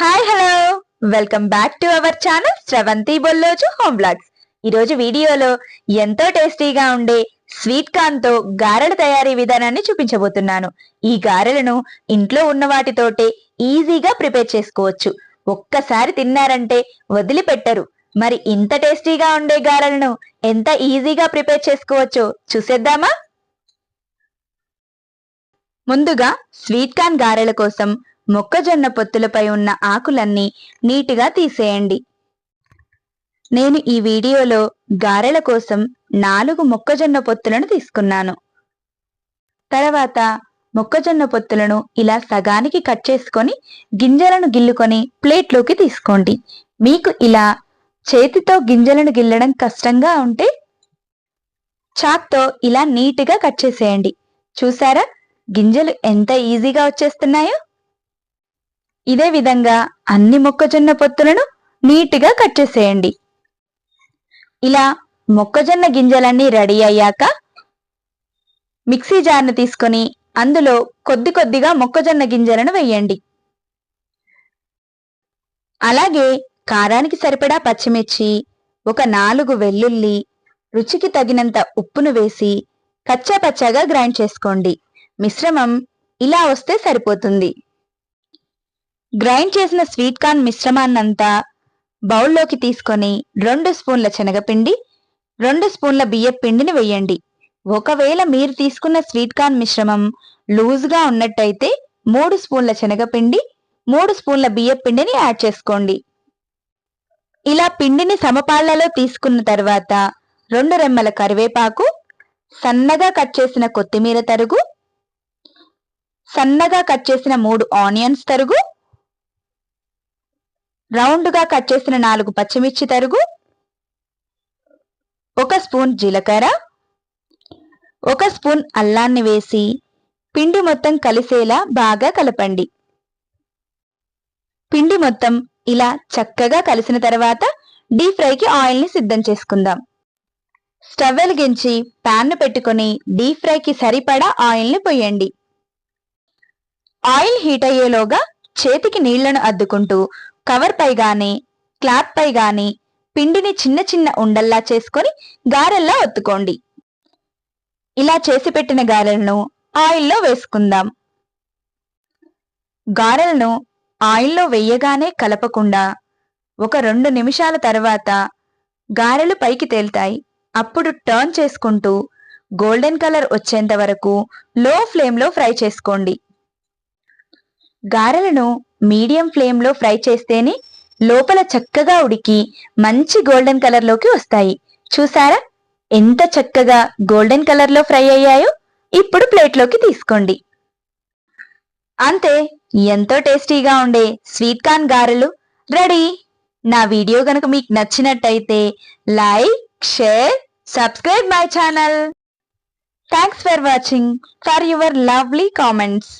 Hi hello welcome back to our channel Sravanthi Bolloju home blogs ఈరోజు వీడియోలో ఎంతో టేస్టీగా ఉండే స్వీట్ కార్న్తో గారెల తయారీ విధానాన్ని చూపించబోతున్నాను. ఈ గారెలను ఇంట్లో ఉన్న వాటితోటే ఈజీగా ప్రిపేర్ చేసుకోవచ్చు. ఒక్కసారి తిన్నారంటే వదిలిపెట్టరు. మరి ఇంత టేస్టీగా ఉండే గారెలను ఎంత ఈజీగా ప్రిపేర్ చేసుకోవచ్చో చూసేద్దామా? ముందుగా స్వీట్ కార్న్ గారెల కోసం మొక్కజొన్న పొత్తులపై ఉన్న ఆకులన్నీ నీటిగా తీసేయండి. నేను ఈ వీడియోలో గారెల కోసం నాలుగు మొక్కజొన్న పొత్తులను తీసుకున్నాను. తర్వాత మొక్కజొన్న పొత్తులను ఇలా సగానికి కట్ చేసుకొని గింజలను గిల్లుకొని ప్లేట్లోకి తీసుకోండి. మీకు ఇలా చేతితో గింజలను గిల్లడం కష్టంగా ఉంటే చాక్తో ఇలా నీట్గా కట్ చేసేయండి. చూసారా? గింజలు ఎంత ఈజీగా వచ్చేస్తున్నాయో? ఇదే విధంగా అన్ని మొక్కజొన్న పొత్తులను నీట్గా కట్ చేసేయండి. ఇలా మొక్కజొన్న గింజలన్నీ రెడీ అయ్యాక మిక్సీ జార్ను తీసుకొని అందులో కొద్ది కొద్దిగా మొక్కజొన్న గింజలను వేయండి. అలాగే కారానికి సరిపడా పచ్చిమిర్చి ఒక నాలుగు వెల్లుల్లి రుచికి తగినంత ఉప్పును వేసి కచ్చా పచ్చాగా గ్రైండ్ చేసుకోండి. మిశ్రమం ఇలా వస్తే సరిపోతుంది. గ్రైండ్ చేసిన స్వీట్ కార్న్ మిశ్రమాన్నంతా బౌల్లోకి తీసుకొని రెండు స్పూన్ల శనగపిండి రెండు స్పూన్ల బియ్యపు పిండిని వేయండి. ఒకవేళ మీరు తీసుకున్న స్వీట్ కార్న్ మిశ్రమం లూజ్గా ఉన్నట్టయితే మూడు స్పూన్ల శనగపిండి మూడు స్పూన్ల బియ్యపు పిండిని యాడ్ చేసుకోండి. ఇలా పిండిని సమపాళ్ళలో తీసుకున్న తర్వాత రెండు రెమ్మల కరివేపాకు సన్నగా కట్ చేసిన కొత్తిమీర తరుగు సన్నగా కట్ చేసిన మూడు ఆనియన్స్ తరుగు రౌండ్గా కట్ చేసిన నాలుగు పచ్చిమిర్చి తరుగు ఒక స్పూన్ జీలకర్ర ఒక స్పూన్ అల్లాన్ని వేసి పిండి మొత్తం కలిసేలా బాగా కలపండి. పిండి మొత్తం ఇలా చక్కగా కలిసిన తర్వాత డీప్ ఫ్రైకి ఆయిల్ని సిద్ధం చేసుకుందాం. స్టవ్ వెలిగించి ప్యాన్ను పెట్టుకొని డీప్ ఫ్రైకి సరిపడా ఆయిల్ని పోయండి. ఆయిల్ హీట్ అయ్యేలోగా చేతికి నీళ్ళను అద్దుకుంటూ కవర్ పై గాని క్లాత్ గాని పిండిని చిన్న చిన్న ఉండల్లా చేసుకొని గారెల్లా ఒత్తుకోండి. ఇలా చేసి పెట్టిన గారెలను ఆయిల్లో వేసుకుందాం. గారెలను ఆయిల్లో వెయ్యగానే కలపకుండా ఒక రెండు నిమిషాల తర్వాత గారెలు పైకి తేలుతాయి. అప్పుడు టర్న్ చేసుకుంటూ గోల్డెన్ కలర్ వచ్చేంత వరకు లో ఫ్లేమ్లో ఫ్రై చేసుకోండి. గారెలను మీడియం ఫ్లేమ్లో ఫ్రై చేస్తేనే లోపల చక్కగా ఉడికి మంచి గోల్డెన్ కలర్లోకి వస్తాయి. చూసారా? ఎంత చక్కగా గోల్డెన్ కలర్లో ఫ్రై అయ్యాయో ఇప్పుడు ప్లేట్లోకి తీసుకోండి. అంతే ఎంతో టేస్టీగా ఉండే స్వీట్ కార్న్ గారెలు రెడీ. నా వీడియో గనక మీకు నచ్చినట్టయితే like share subscribe my channel. Thanks for watching. For your lovely comments.